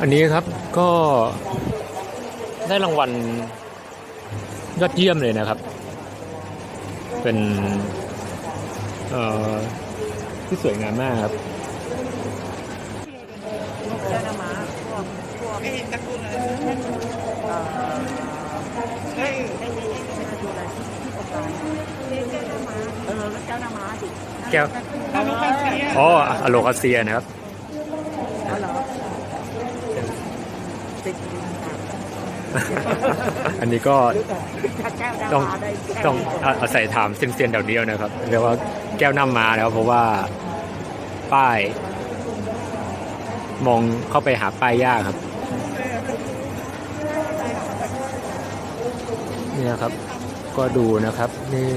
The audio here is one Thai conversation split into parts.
อันนี้ครับก็ได้รางวัลยอดเยี่ยมเลยนะครับ เป็นเอ่อที่สวยงามมากครับเจ้าหน้าม้าพวกพวกไม่เห็นตะกุนเลยเอ่อเฮ้ยไอ้ไอ้ไอ้ไอ้ตัวอะไรที่ตกปลาเออแล้วเจ้าหน้าม้าสิแก้วเราไม่ค่อยเสียอ๋ออโลคาเซียนะครับ เอาเหรอ ติดดินค่ะอันนี้ก็ถ้าเจ้าหน้าต้องม้าได้แค่ต้องนี้อาอาศัยถามเซียนๆแถวเดียวนะครับเรียกว่าแก้วน้ำมานะครับเพราะว่าป้าย มองเข้าไปหาป้ายยากครับนี่นะครับ ก็ดูนะครับนี่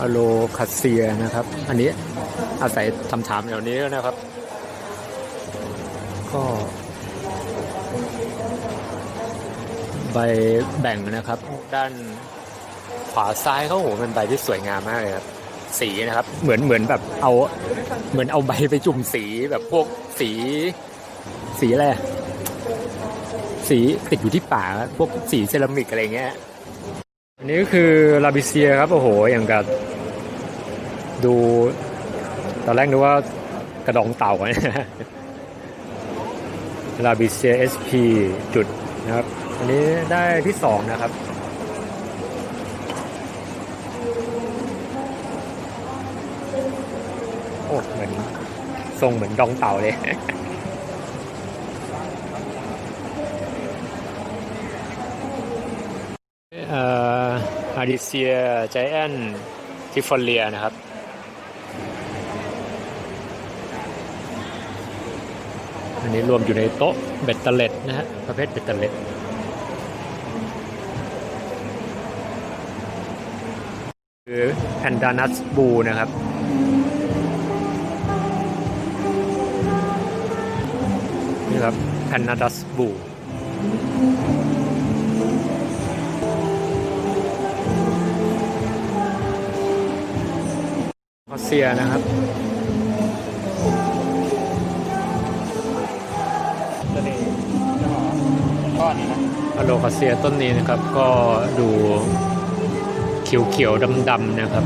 อโลคาเซียนะครับ อันนี้อาศัยคำถามแถวนี้นะครับ ก็ ใบแบ่งนะครับ ด้านขวาซ้ายเขาโหเป็นใบที่สวยงามมากเลยครับ สีนะครับ เหมือนเหมือนแบบเอา เหมือนเอาใบไปจุ่มสีแบบพวกสี สีอะไรอะสีติดอยู่ที่ป่าพวกสีเซรามิกอะไรเงี้ย อันนี้ก็คือลาบิเซียครับโอ้โหอย่างกับดูตอนแรกนึกว่ากระดองเต่าอะลาบิเซีย SP จุดนะครับ อันนี้ได้ที่สองนะครับ โอ้เหมือนทรงเหมือนดองเต่าเลยอาริเซียไจแอนทิฟอเลียนะครับอันนี้รวมอยู่ในโต๊ะเบ็ดเตล็ดนะฮะประเภทเบ็ดเตล็ด คือแพนดานัสบูนะครับ นี่ครับแพนดานัสบูออสเซียนะครับตัวนี้จะบอกก้อนนี้นะอะโลคาเซียต้นนี้นะครับก็ดู เขียวๆดำๆนะครับ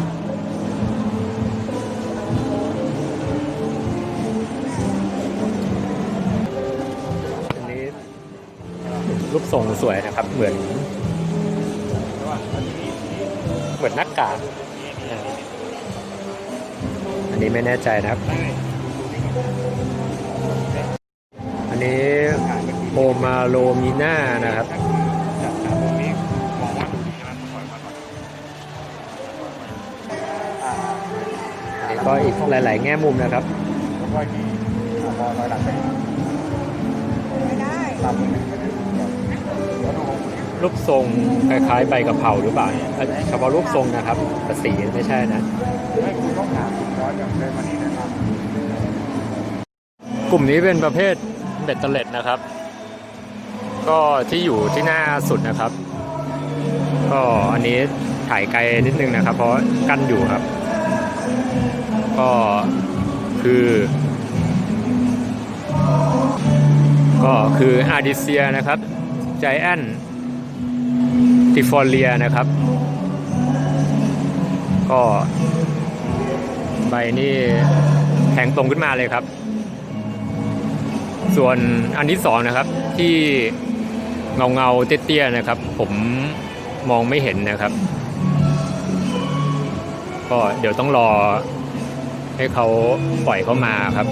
อันนี้รูปทรงสวยนะครับ เหมือน เหมือนหน้ากากอันนี้ไม่แน่ใจนะครับ อันนี้โอมาโลมิน่านะครับ ก็อีกหลาย ๆ แง่มุมนะครับวก็ที่อ่ามอร้อยหลักไปไม่ได้ตามรูปทรงคล้ายๆใบกะเพราหรือเปล่าเนี่ยเฉพาะรูปทรงนะครับแต่สีไม่ใช่นะให้คุณต้องถาร้อยอย่างเดินมานี่นะครับกลุ่มนี้เป็นประเภทเบ็ดเตล็ดนะครับ ก็ที่อยู่ที่หน้าสุดนะครับ ก็อันนี้ถ่ายไกลนิดนึงนะครับ เพราะกั้นอยู่ครับ ก็คือ ก็คืออาร์ดิเซียนะครับไจแอนติฟอเลียนะครับ ก็ใบนี่แทงตรงขึ้นมาเลยครับ ส่วนอันที่สองนะครับที่เงาเงาเตี้ยๆนะครับ ผมมองไม่เห็นนะครับ ก็เดี๋ยวต้องรอ ให้เขาปล่อยเข้ามาครับ